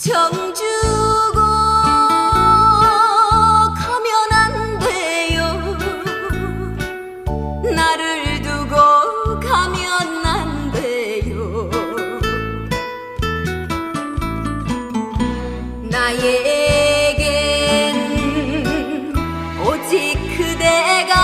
정주고 가면 안 돼요. 나를 두고 가면 안 돼요. 나에겐 오직 그대가